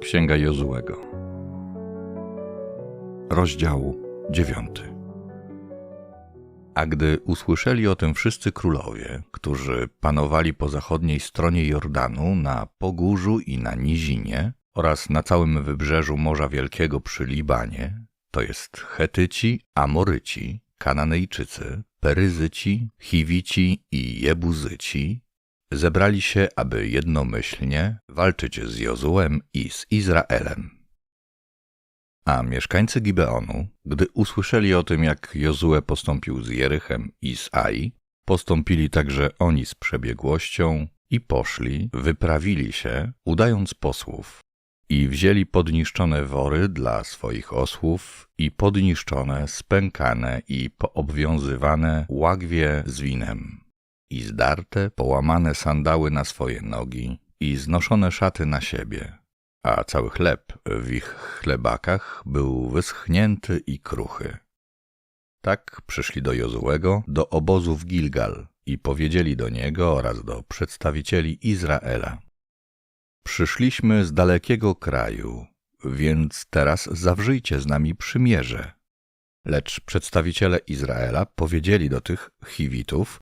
Księga Jozułego. Rozdział dziewiąty. A gdy usłyszeli o tym wszyscy królowie, którzy panowali po zachodniej stronie Jordanu, na Pogórzu i na Nizinie oraz na całym wybrzeżu Morza Wielkiego przy Libanie, to jest Chetyci, Amoryci, Kananejczycy, Peryzyci, Chiwici i Jebuzyci, zebrali się, aby jednomyślnie walczyć z Jozułem i z Izraelem. A mieszkańcy Gibeonu, gdy usłyszeli o tym, jak Jozue postąpił z Jerychem i z Ai, postąpili także oni z przebiegłością i poszli, wyprawili się, udając posłów, i wzięli podniszczone wory dla swoich osłów i podniszczone, spękane i poobwiązywane łagwie z winem i zdarte, połamane sandały na swoje nogi i znoszone szaty na siebie, a cały chleb w ich chlebakach był wyschnięty i kruchy. Tak przyszli do Jozułego, do obozu w Gilgal i powiedzieli do niego oraz do przedstawicieli Izraela. Przyszliśmy z dalekiego kraju, więc teraz zawrzyjcie z nami przymierze. Lecz przedstawiciele Izraela powiedzieli do tych Chiwitów,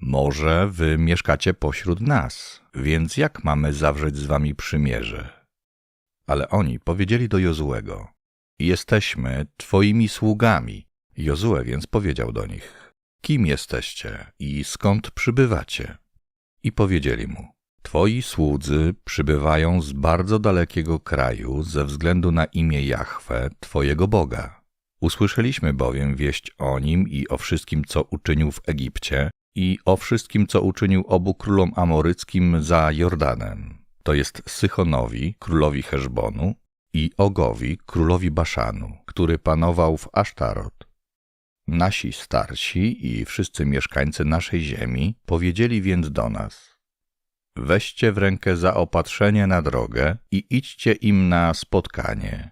może wy mieszkacie pośród nas, więc jak mamy zawrzeć z wami przymierze? Ale oni powiedzieli do Jozułego, jesteśmy twoimi sługami. Jozue więc powiedział do nich, kim jesteście i skąd przybywacie? I powiedzieli mu, twoi słudzy przybywają z bardzo dalekiego kraju ze względu na imię Jahwe, twojego Boga. Usłyszeliśmy bowiem wieść o nim i o wszystkim, co uczynił w Egipcie, i o wszystkim, co uczynił obu królom amoryckim za Jordanem, to jest Sychonowi, królowi Heszbonu, i Ogowi, królowi Baszanu, który panował w Asztarot. Nasi starsi i wszyscy mieszkańcy naszej ziemi powiedzieli więc do nas: Weźcie w rękę zaopatrzenie na drogę i idźcie im na spotkanie.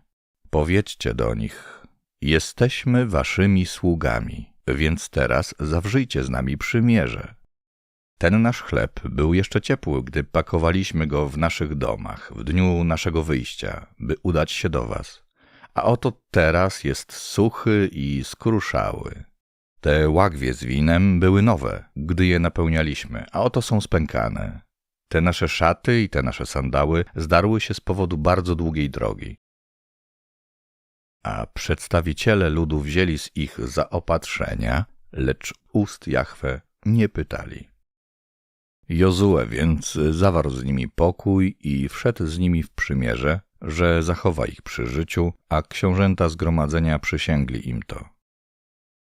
Powiedzcie do nich: Jesteśmy waszymi sługami więc teraz zawrzyjcie z nami przymierze. Ten nasz chleb był jeszcze ciepły, gdy pakowaliśmy go w naszych domach, w dniu naszego wyjścia, by udać się do was. A oto teraz jest suchy i skruszały. Te łagwie z winem były nowe, gdy je napełnialiśmy, a oto są spękane. Te nasze szaty i te nasze sandały zdarły się z powodu bardzo długiej drogi a przedstawiciele ludu wzięli z ich zaopatrzenia, lecz ust Jahwe nie pytali. Jozue więc zawarł z nimi pokój i wszedł z nimi w przymierze, że zachowa ich przy życiu, a książęta zgromadzenia przysięgli im to.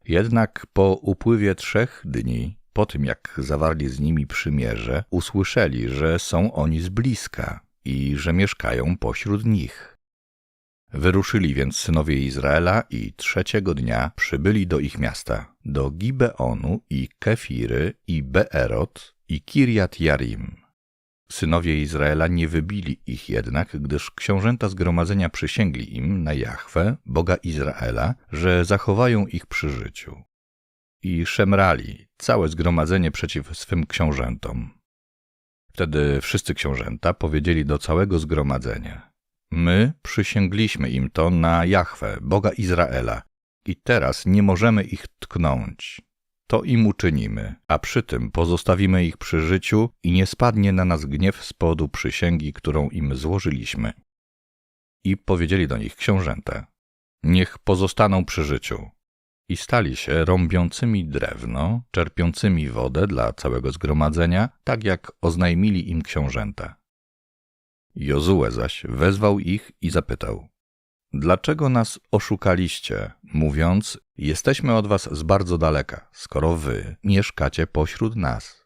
Jednak po upływie trzech dni, po tym jak zawarli z nimi przymierze, usłyszeli, że są oni z bliska i że mieszkają pośród nich. Wyruszyli więc synowie Izraela i trzeciego dnia przybyli do ich miasta, do Gibeonu i Kefiry i Beerot i Kirjat Jarim. Synowie Izraela nie wybili ich jednak, gdyż książęta zgromadzenia przysięgli im na Jahwe, Boga Izraela, że zachowają ich przy życiu. I szemrali całe zgromadzenie przeciw swym książętom. Wtedy wszyscy książęta powiedzieli do całego zgromadzenia – My przysięgliśmy im to na Jahwe, Boga Izraela, i teraz nie możemy ich tknąć. To im uczynimy, a przy tym pozostawimy ich przy życiu i nie spadnie na nas gniew z powodu przysięgi, którą im złożyliśmy. I powiedzieli do nich książęta, niech pozostaną przy życiu. I stali się rąbiącymi drewno, czerpiącymi wodę dla całego zgromadzenia, tak jak oznajmili im książęta. Jozue zaś wezwał ich i zapytał: Dlaczego nas oszukaliście, mówiąc: Jesteśmy od was z bardzo daleka, skoro wy mieszkacie pośród nas?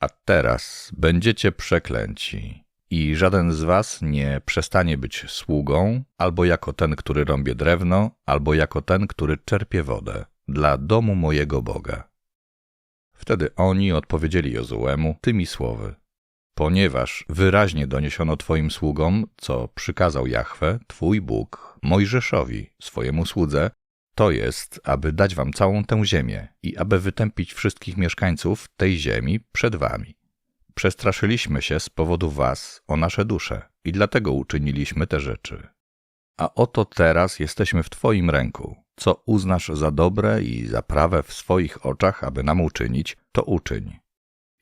A teraz będziecie przeklęci, i żaden z was nie przestanie być sługą, albo jako ten, który rąbie drewno, albo jako ten, który czerpie wodę, dla domu mojego Boga. Wtedy oni odpowiedzieli Jozuemu tymi słowy: ponieważ wyraźnie doniesiono Twoim sługom, co przykazał Jahwe, Twój Bóg, Mojżeszowi, swojemu słudze, to jest, aby dać wam całą tę ziemię i aby wytępić wszystkich mieszkańców tej ziemi przed wami. Przestraszyliśmy się z powodu was o nasze dusze i dlatego uczyniliśmy te rzeczy. A oto teraz jesteśmy w Twoim ręku. Co uznasz za dobre i za prawe w swoich oczach, aby nam uczynić, to uczyń.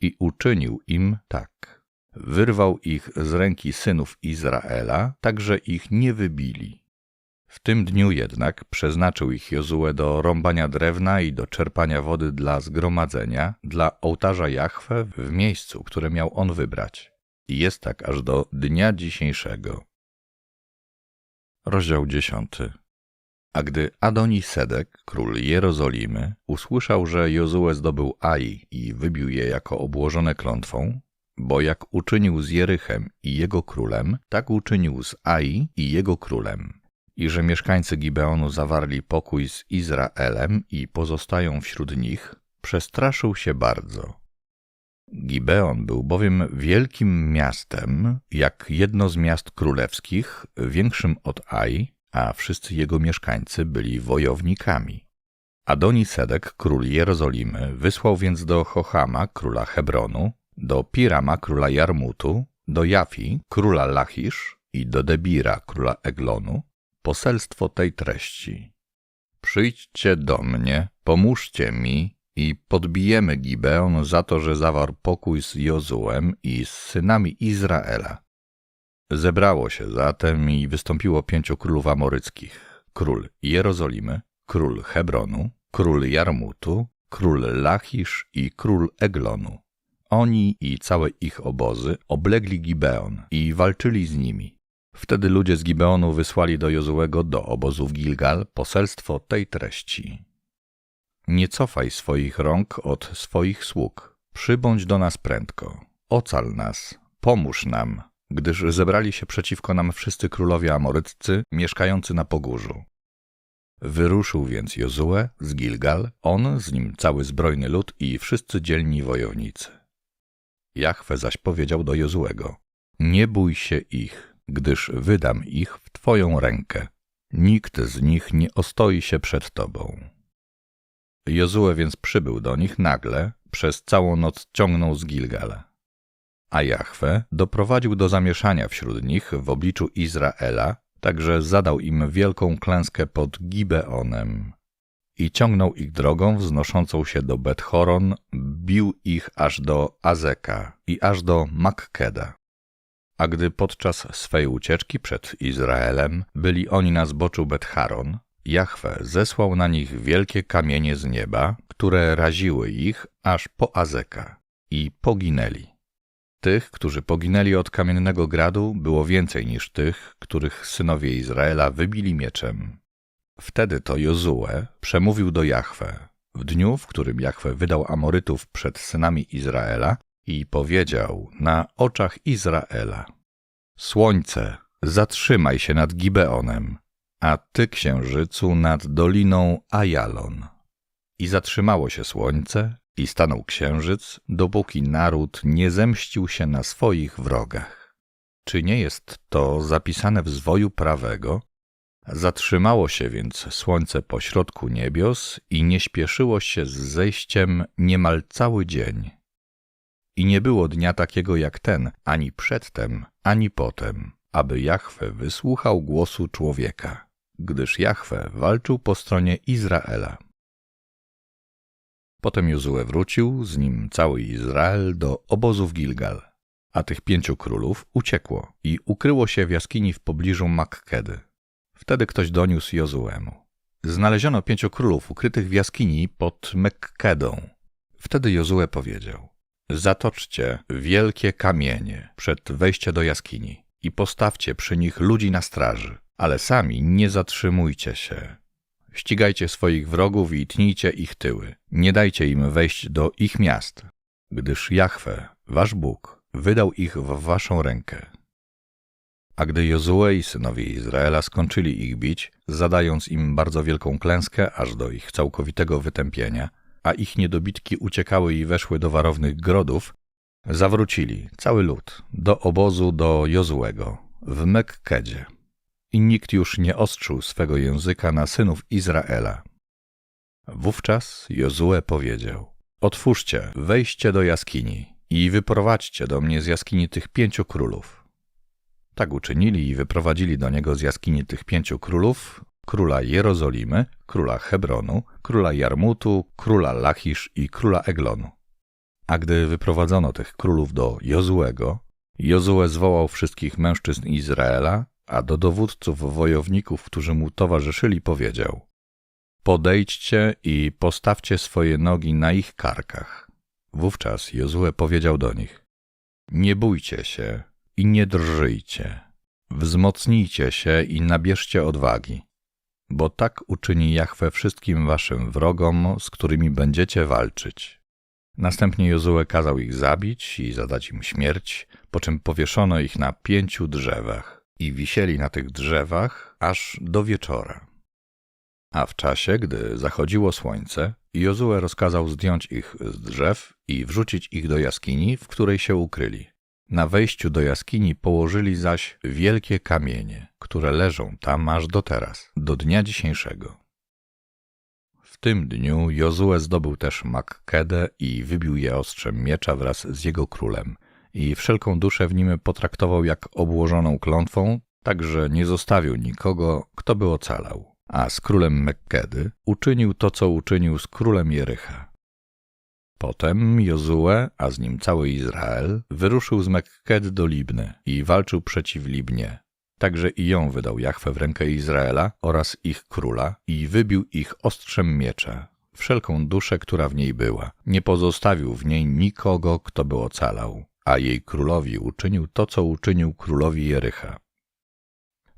I uczynił im tak. Wyrwał ich z ręki synów Izraela, tak że ich nie wybili. W tym dniu jednak przeznaczył ich Jozue do rąbania drewna i do czerpania wody dla zgromadzenia, dla ołtarza Jahwe w miejscu, które miał on wybrać. I jest tak aż do dnia dzisiejszego. Rozdział 10. A gdy Adoni Sedek, król Jerozolimy, usłyszał, że Jozue zdobył Ai i wybił je jako obłożone klątwą, bo jak uczynił z Jerychem i jego królem, tak uczynił z Ai i jego królem, i że mieszkańcy Gibeonu zawarli pokój z Izraelem i pozostają wśród nich, przestraszył się bardzo. Gibeon był bowiem wielkim miastem, jak jedno z miast królewskich, większym od Ai, a wszyscy jego mieszkańcy byli wojownikami. Adoni Sedek, król Jerozolimy, wysłał więc do Chochama, króla Hebronu, do Pirama, króla Jarmutu, do Jafi, króla Lachisz i do Debira, króla Eglonu, poselstwo tej treści. Przyjdźcie do mnie, pomóżcie mi i podbijemy Gibeon za to, że zawarł pokój z Jozułem i z synami Izraela. Zebrało się zatem i wystąpiło pięciu królów amoryckich: król Jerozolimy, król Hebronu, król Jarmutu, król Lachisz i król Eglonu. Oni i całe ich obozy oblegli Gibeon i walczyli z nimi. Wtedy ludzie z Gibeonu wysłali do Jozułego do obozu w Gilgal poselstwo tej treści. Nie cofaj swoich rąk od swoich sług. Przybądź do nas prędko. Ocal nas, pomóż nam, gdyż zebrali się przeciwko nam wszyscy królowie amoryccy mieszkający na pogórzu. Wyruszył więc Jozue z Gilgal, on, z nim cały zbrojny lud i wszyscy dzielni wojownicy. Jachwe zaś powiedział do Jozuego, nie bój się ich, gdyż wydam ich w Twoją rękę. Nikt z nich nie ostoi się przed Tobą. Jozue więc przybył do nich nagle, przez całą noc ciągnął z Gilgala. A Jahwe doprowadził do zamieszania wśród nich w obliczu Izraela, także zadał im wielką klęskę pod Gibeonem. I ciągnął ich drogą wznoszącą się do Bethoron, bił ich aż do Azeka i aż do Makkeda. A gdy podczas swej ucieczki przed Izraelem byli oni na zboczu Betharon, Jahwe zesłał na nich wielkie kamienie z nieba, które raziły ich aż po Azeka i poginęli. Tych, którzy poginęli od kamiennego gradu, było więcej niż tych, których synowie Izraela wybili mieczem. Wtedy to Jozue przemówił do Jahwe w dniu, w którym Jahwe wydał Amorytów przed synami Izraela i powiedział na oczach Izraela: Słońce, zatrzymaj się nad Gibeonem, a ty, księżycu, nad doliną Ajalon. I zatrzymało się słońce, i stanął księżyc, dopóki naród nie zemścił się na swoich wrogach. Czy nie jest to zapisane w zwoju prawego? Zatrzymało się więc słońce pośrodku niebios i nie śpieszyło się z zejściem niemal cały dzień. I nie było dnia takiego jak ten, ani przedtem, ani potem, aby Jahwe wysłuchał głosu człowieka gdyż Jahwe walczył po stronie Izraela. Potem Jozue wrócił, z nim cały Izrael, do obozu w Gilgal, a tych pięciu królów uciekło i ukryło się w jaskini w pobliżu Makkedy. Wtedy ktoś doniósł Jozuemu. Znaleziono pięciu królów ukrytych w jaskini pod Mekkedą. Wtedy Jozue powiedział: Zatoczcie wielkie kamienie przed wejściem do jaskini i postawcie przy nich ludzi na straży ale sami nie zatrzymujcie się. Ścigajcie swoich wrogów i tnijcie ich tyły. Nie dajcie im wejść do ich miast, gdyż Jahwe, wasz Bóg, wydał ich w waszą rękę. A gdy Jozue i synowie Izraela skończyli ich bić, zadając im bardzo wielką klęskę aż do ich całkowitego wytępienia, a ich niedobitki uciekały i weszły do warownych grodów, zawrócili cały lud do obozu do Jozuego w Mekkedzie i nikt już nie ostrzył swego języka na synów Izraela. Wówczas Jozue powiedział: Otwórzcie wejście do jaskini. i wyprowadźcie do mnie z jaskini tych pięciu królów. Tak uczynili i wyprowadzili do niego z jaskini tych pięciu królów, króla Jerozolimy, króla Hebronu, króla Jarmutu, króla Lachisz i króla Eglonu. A gdy wyprowadzono tych królów do Jozuego, Jozue zwołał wszystkich mężczyzn Izraela, a do dowódców wojowników, którzy mu towarzyszyli, powiedział: Podejdźcie i postawcie swoje nogi na ich karkach. Wówczas Jozue powiedział do nich: Nie bójcie się i nie drżyjcie. Wzmocnijcie się i nabierzcie odwagi, bo tak uczyni Jahwe wszystkim waszym wrogom, z którymi będziecie walczyć. Następnie Jozue kazał ich zabić i zadać im śmierć, po czym powieszono ich na pięciu drzewach i wisieli na tych drzewach aż do wieczora. A w czasie, gdy zachodziło słońce, Jozue rozkazał zdjąć ich z drzew i wrzucić ich do jaskini, w której się ukryli. Na wejściu do jaskini położyli zaś wielkie kamienie, które leżą tam aż do teraz, do dnia dzisiejszego. W tym dniu Jozue zdobył też Makkedę i wybił je ostrzem miecza wraz z jego królem i wszelką duszę w nim potraktował jak obłożoną klątwą, tak że nie zostawił nikogo, kto by ocalał. A z królem Mekkedy uczynił to, co uczynił z królem Jericha. Potem Jozue, a z nim cały Izrael, wyruszył z Mekkedy do Libny i walczył przeciw Libnie. Także i ją wydał Jachwę w rękę Izraela oraz ich króla i wybił ich ostrzem miecza, wszelką duszę, która w niej była. Nie pozostawił w niej nikogo, kto by ocalał, a jej królowi uczynił to, co uczynił królowi Jericha.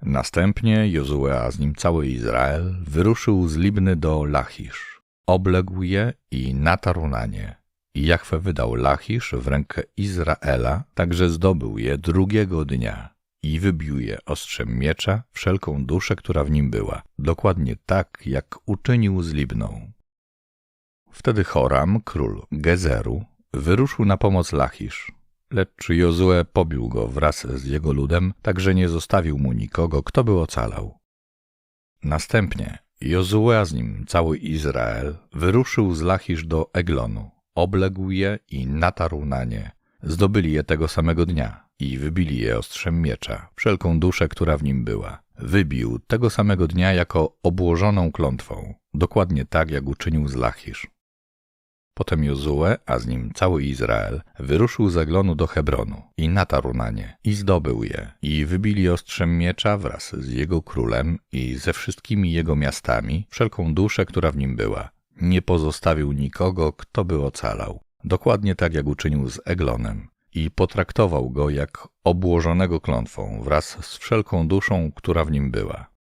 Następnie Jozue, a z nim cały Izrael, wyruszył z Libny do Lachisz. Obległ je i natarł na nie. I Jachwę wydał Lachisz w rękę Izraela, także zdobył je drugiego dnia i wybił je ostrzem miecza wszelką duszę, która w nim była, dokładnie tak, jak uczynił z Libną. Wtedy Choram, król Gezeru, wyruszył na pomoc Lachisz, lecz Jozue pobił go wraz z jego ludem, tak że nie zostawił mu nikogo, kto by ocalał. Następnie Jozue, z nim cały Izrael, wyruszył z Lachisz do Eglonu, obległ je i natarł na nie. Zdobyli je tego samego dnia i wybili je ostrzem miecza, wszelką duszę, która w nim była. Wybił tego samego dnia jako obłożoną klątwą, dokładnie tak, jak uczynił z Lachisz. Potem Jozue, a z nim cały Izrael, wyruszył z Eglonu do Hebronu i natarł na nie i zdobył je i wybili ostrzem miecza wraz z jego królem i ze wszystkimi jego miastami wszelką duszę, która w nim była. Nie pozostawił nikogo, kto by ocalał. Dokładnie tak, jak uczynił z Eglonem i potraktował go jak obłożonego klątwą wraz z wszelką duszą, która w nim była.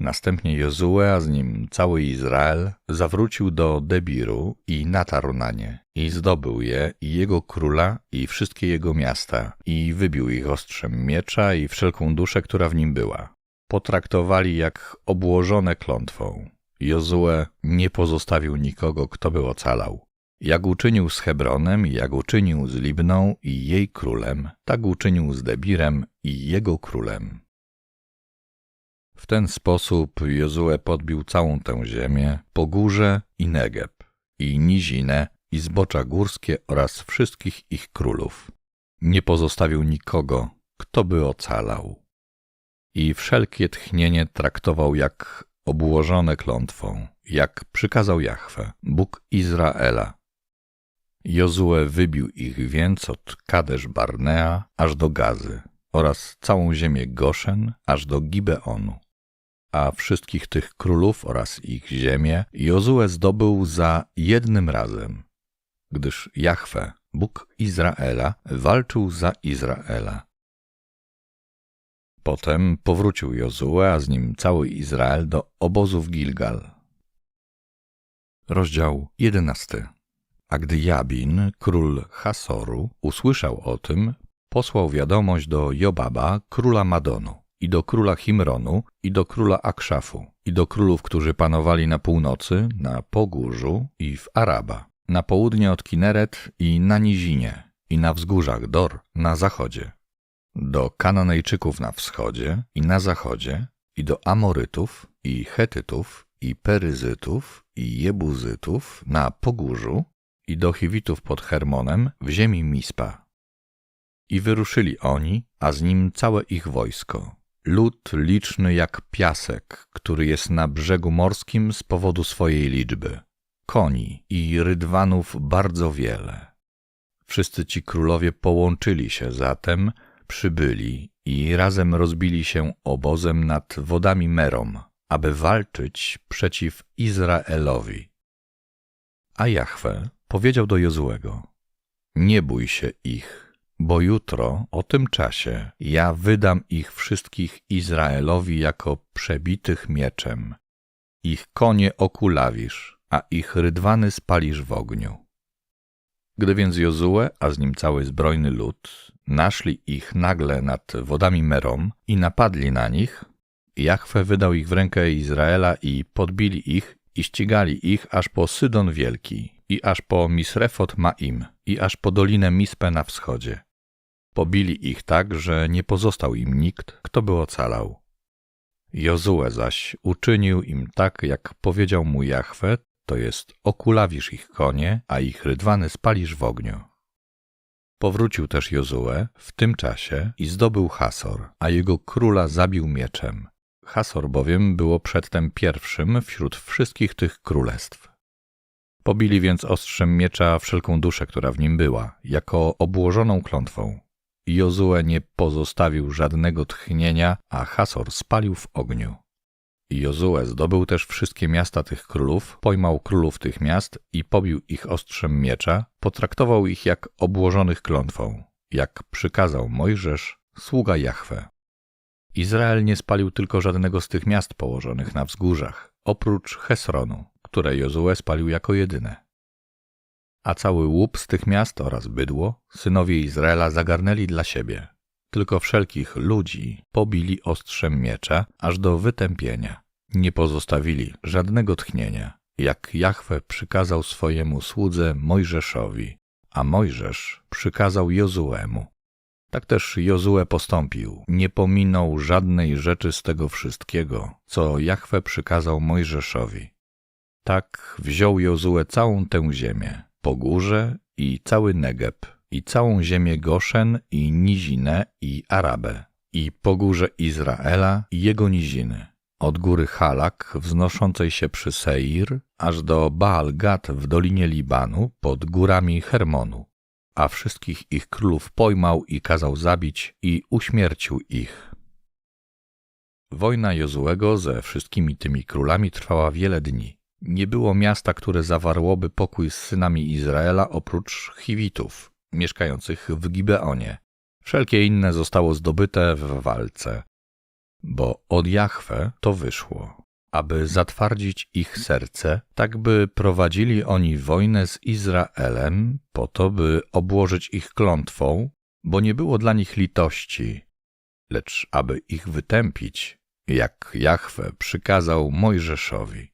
Następnie Jozue, a z nim cały Izrael, zawrócił do Debiru i natarł na nie, i zdobył je, i jego króla, i wszystkie jego miasta, i wybił ich ostrzem miecza i wszelką duszę, która w nim była. Potraktowali jak obłożone klątwą. Jozue nie pozostawił nikogo, kto by ocalał. Jak uczynił z Hebronem, jak uczynił z Libną i jej królem, tak uczynił z Debirem i jego królem. W ten sposób Jozue podbił całą tę ziemię, Pogórze i Negeb, i Nizinę, i zbocza górskie oraz wszystkich ich królów. Nie pozostawił nikogo, kto by ocalał. I wszelkie tchnienie traktował jak obłożone klątwą, jak przykazał Jahwe, Bóg Izraela. Jozue wybił ich więc od Kadesz Barnea aż do Gazy oraz całą ziemię Goszen aż do Gibeonu a wszystkich tych królów oraz ich ziemię Jozue zdobył za jednym razem, gdyż Jahwe, Bóg Izraela, walczył za Izraela. Potem powrócił Jozue, a z nim cały Izrael do obozu w Gilgal. Rozdział jedenasty. A gdy Jabin, król Hasoru, usłyszał o tym, posłał wiadomość do Jobaba, króla Madonu i do króla Himronu, i do króla Akszafu, i do królów, którzy panowali na północy, na Pogórzu i w Araba, na południe od Kineret i na nizinie, i na wzgórzach Dor na zachodzie, do Kananejczyków na wschodzie i na zachodzie, i do Amorytów, i Chetytów, i Peryzytów, i Jebuzytów na Pogórzu, i do Chiwitów pod Hermonem w ziemi Mispa. I wyruszyli oni, a z nim całe ich wojsko. Lud liczny jak piasek, który jest na brzegu morskim z powodu swojej liczby. Koni i rydwanów bardzo wiele. Wszyscy ci królowie połączyli się zatem, przybyli i razem rozbili się obozem nad wodami Merom, aby walczyć przeciw Izraelowi. A Jahwe powiedział do Jozuego: Nie bój się ich, bo jutro o tym czasie ja wydam ich wszystkich Izraelowi jako przebitych mieczem. Ich konie okulawisz, a ich rydwany spalisz w ogniu. Gdy więc Jozue, a z nim cały zbrojny lud, naszli ich nagle nad wodami Merom i napadli na nich, Jachwe wydał ich w rękę Izraela i podbili ich i ścigali ich aż po Sydon Wielki i aż po Misrefot Maim i aż po Dolinę Mispę na wschodzie. Pobili ich tak, że nie pozostał im nikt, kto by ocalał. Jozue zaś uczynił im tak, jak powiedział mu Jachwe, to jest okulawisz ich konie, a ich rydwany spalisz w ogniu. Powrócił też Jozue w tym czasie i zdobył Hasor, a jego króla zabił mieczem. Hasor bowiem było przedtem pierwszym wśród wszystkich tych królestw. Pobili więc ostrzem miecza wszelką duszę, która w nim była, jako obłożoną klątwą. Jozue nie pozostawił żadnego tchnienia, a Hasor spalił w ogniu. Jozue zdobył też wszystkie miasta tych królów, pojmał królów tych miast i pobił ich ostrzem miecza, potraktował ich jak obłożonych klątwą, jak przykazał Mojżesz, sługa Jahwe. Izrael nie spalił tylko żadnego z tych miast położonych na wzgórzach, oprócz Hesronu, które Jozue spalił jako jedyne. A cały łup z tych miast oraz bydło synowie Izraela zagarnęli dla siebie. Tylko wszelkich ludzi pobili ostrzem miecza aż do wytępienia. Nie pozostawili żadnego tchnienia, jak Jahwe przykazał swojemu słudze Mojżeszowi, a Mojżesz przykazał Jozuemu. Tak też Jozue postąpił, nie pominął żadnej rzeczy z tego wszystkiego, co Jahwe przykazał Mojżeszowi. Tak wziął Jozue całą tę ziemię, Pogórze i cały Negeb, i całą ziemię Goszen i Nizinę i Arabę, i Pogórze Izraela i jego niziny, od góry Halak wznoszącej się przy Seir, aż do Baal-Gad w dolinie Libanu pod górami Hermonu, a wszystkich ich królów pojmał i kazał zabić i uśmiercił ich. Wojna Jozuego ze wszystkimi tymi królami trwała wiele dni. Nie było miasta, które zawarłoby pokój z synami Izraela oprócz Chiwitów, mieszkających w Gibeonie. Wszelkie inne zostało zdobyte w walce, bo od Jahwe to wyszło, aby zatwardzić ich serce, tak by prowadzili oni wojnę z Izraelem, po to, by obłożyć ich klątwą, bo nie było dla nich litości, lecz aby ich wytępić, jak Jahwe przykazał Mojżeszowi.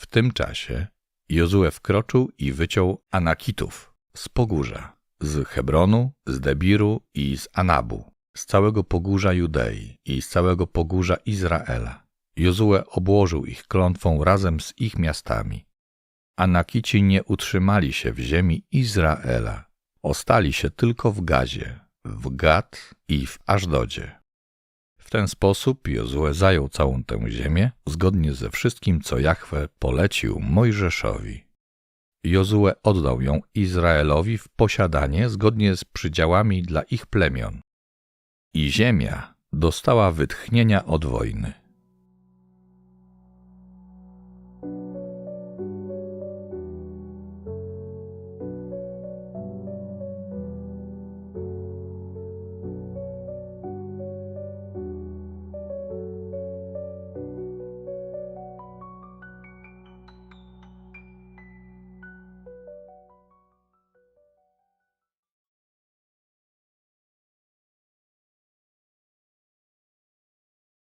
W tym czasie Jozue wkroczył i wyciął Anakitów z Pogórza, z Hebronu, z Debiru i z Anabu, z całego Pogórza Judei i z całego Pogórza Izraela. Jozue obłożył ich klątwą razem z ich miastami. Anakici nie utrzymali się w ziemi Izraela. Ostali się tylko w Gazie, w Gad i w Ażdodzie. W ten sposób Jozue zajął całą tę ziemię, zgodnie ze wszystkim, co Jahwe polecił Mojżeszowi. Jozue oddał ją Izraelowi w posiadanie zgodnie z przydziałami dla ich plemion. I ziemia dostała wytchnienia od wojny.